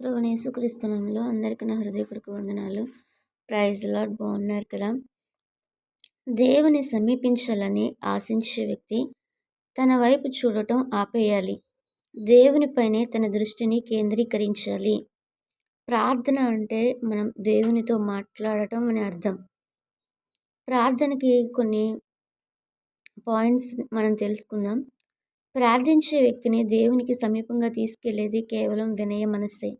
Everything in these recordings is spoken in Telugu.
ప్రభువైన యేసుక్రీస్తునామంలో అందరికీ నా హృదయపూర్వక వందనాలు. Praise Lord. బాగున్నారు కదా? దేవుని సమీపించాలని ఆశించే వ్యక్తి తన వైపు చూడటం ఆపేయాలి. దేవునిపైనే తన దృష్టిని కేంద్రీకరించాలి. ప్రార్థన అంటే మనం దేవునితో మాట్లాడటం అని అర్థం. ప్రార్థనకి కొన్ని పాయింట్స్ మనం తెలుసుకుందాం. ప్రార్థించే వ్యక్తిని దేవునికి సమీపంగా తీసుకెళ్ళేది కేవలం వినయ మనస్సే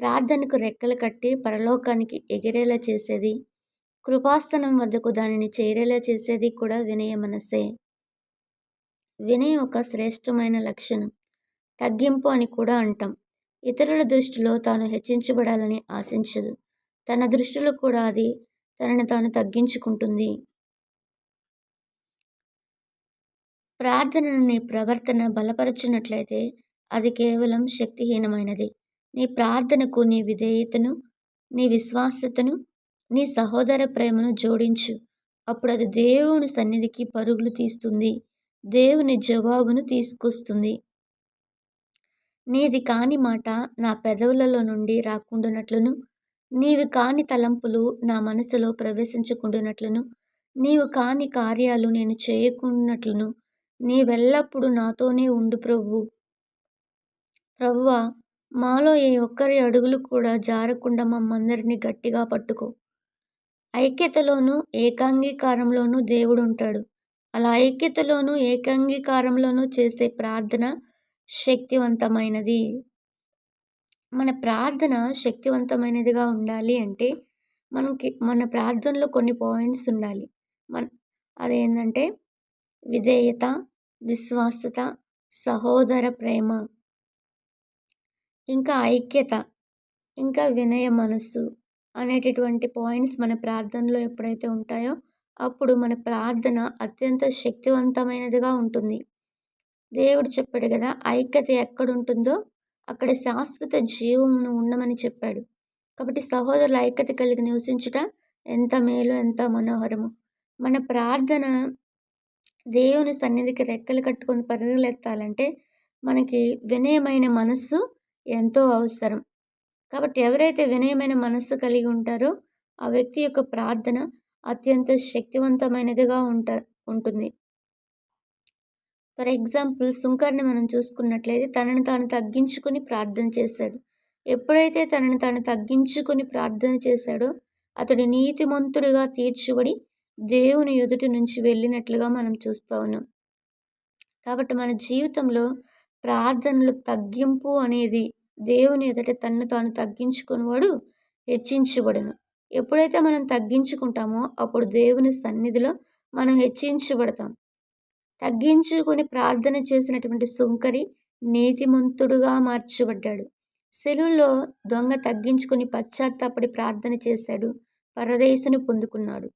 ప్రార్థనకు రెక్కలు కట్టి పరలోకానికి ఎగిరేలా చేసేది. కృపాస్థనం వద్దకు దానిని చేరేలా చేసేది కూడా వినయ మనసే వినయం ఒక శ్రేష్టమైన లక్షణం. తగ్గింపు అని కూడా అంటాం. ఇతరుల దృష్టిలో తాను హెచ్చించబడాలని ఆశించదు. తన దృష్టిలో కూడా అది తనని తాను తగ్గించుకుంటుంది. ప్రార్థనని ప్రవర్తన బలపరచినట్లయితే అది కేవలం శక్తిహీనమైనది. నీ ప్రార్థనకు నీ విధేయతను నీ విశ్వాసతను నీ సహోదర ప్రేమను జోడించు. అప్పుడు అది దేవుని సన్నిధికి పరుగులు తీస్తుంది. దేవుని జవాబును తీసుకొస్తుంది. నీది కాని మాట నా పెదవులలో నుండి రాకుండానట్లును. నీవి కాని తలంపులు నా మనసులో ప్రవేశించకుండానట్లును. నీవు కాని కార్యాలు నేను చేయకున్నట్లును నీవెల్లప్పుడు నాతోనే ఉండు ప్రభు. ప్రభువా మాలో ఏ ఒక్కరి అడుగులు కూడా జారకుండా మమ్మందరినీ గట్టిగా పట్టుకో. ఐక్యతలోనూ ఏకాంగీకారంలోనూ దేవుడు ఉంటాడు అలా ఐక్యతలోనూ ఏకాంగీకారంలోనూ చేసే ప్రార్థన శక్తివంతమైనది. మన ప్రార్థన శక్తివంతమైనదిగా ఉండాలి అంటే మనకి మన ప్రార్థనలో కొన్ని పాయింట్స్ ఉండాలి. మన అదేంటంటే విధేయత విశ్వాసత సహోదర ప్రేమ. ఇంకా ఐక్యత ఇంకా వినయ మనస్సు అనేటటువంటి పాయింట్స్ మన ప్రార్థనలో ఎప్పుడైతే ఉంటాయో అప్పుడు మన ప్రార్థన అత్యంత శక్తివంతమైనదిగా ఉంటుంది. దేవుడు చెప్పాడు కదా ఐక్యత ఎక్కడుంటుందో అక్కడ శాశ్వత జీవమును ఉండమని చెప్పాడు. కాబట్టి సహోదరుల ఐక్యత కలిగి నివసించుట ఎంత మేలు ఎంత మనోహరము. మన ప్రార్థన దేవుని సన్నిధికి రెక్కలు కట్టుకొని పరిగెత్తాలంటే మనకి వినయమైన మనస్సు ఎంతో అవసరం. కాబట్టి ఎవరైతే వినయమైన మనస్సు కలిగి ఉంటారో ఆ వ్యక్తి యొక్క ప్రార్థన అత్యంత శక్తివంతమైనదిగా ఉంట ఉంటుంది. ఫర్ ఎగ్జాంపుల్ సుంకర్ని మనం చూసుకున్నట్లయితే తనను తాను తగ్గించుకొని ప్రార్థన చేశాడు. ఎప్పుడైతే తనని తాను తగ్గించుకొని ప్రార్థన చేశాడో అతడు నీతిమంతుడిగా తీర్చుబడి దేవుని ఎదుటి నుంచి వెళ్ళినట్లుగా మనం చూస్తూ ఉన్నాం. కాబట్టి మన జీవితంలో ప్రార్థనలు తగ్గింపు అనేది దేవుని ఎదుట తన్ను తాను తగ్గించుకునేవాడు హెచ్చించబడును. ఎప్పుడైతే మనం తగ్గించుకుంటామో అప్పుడు దేవుని సన్నిధిలో మనం హెచ్చించబడతాం. తగ్గించుకొని ప్రార్థన చేసినటువంటి సుంకరి నీతిమంతుడుగా మార్చబడ్డాడు. సెలువులో దొంగ తగ్గించుకొని పశ్చాత్తాపడి ప్రార్థన చేశాడు. పరదేశుని పొందుకున్నాడు.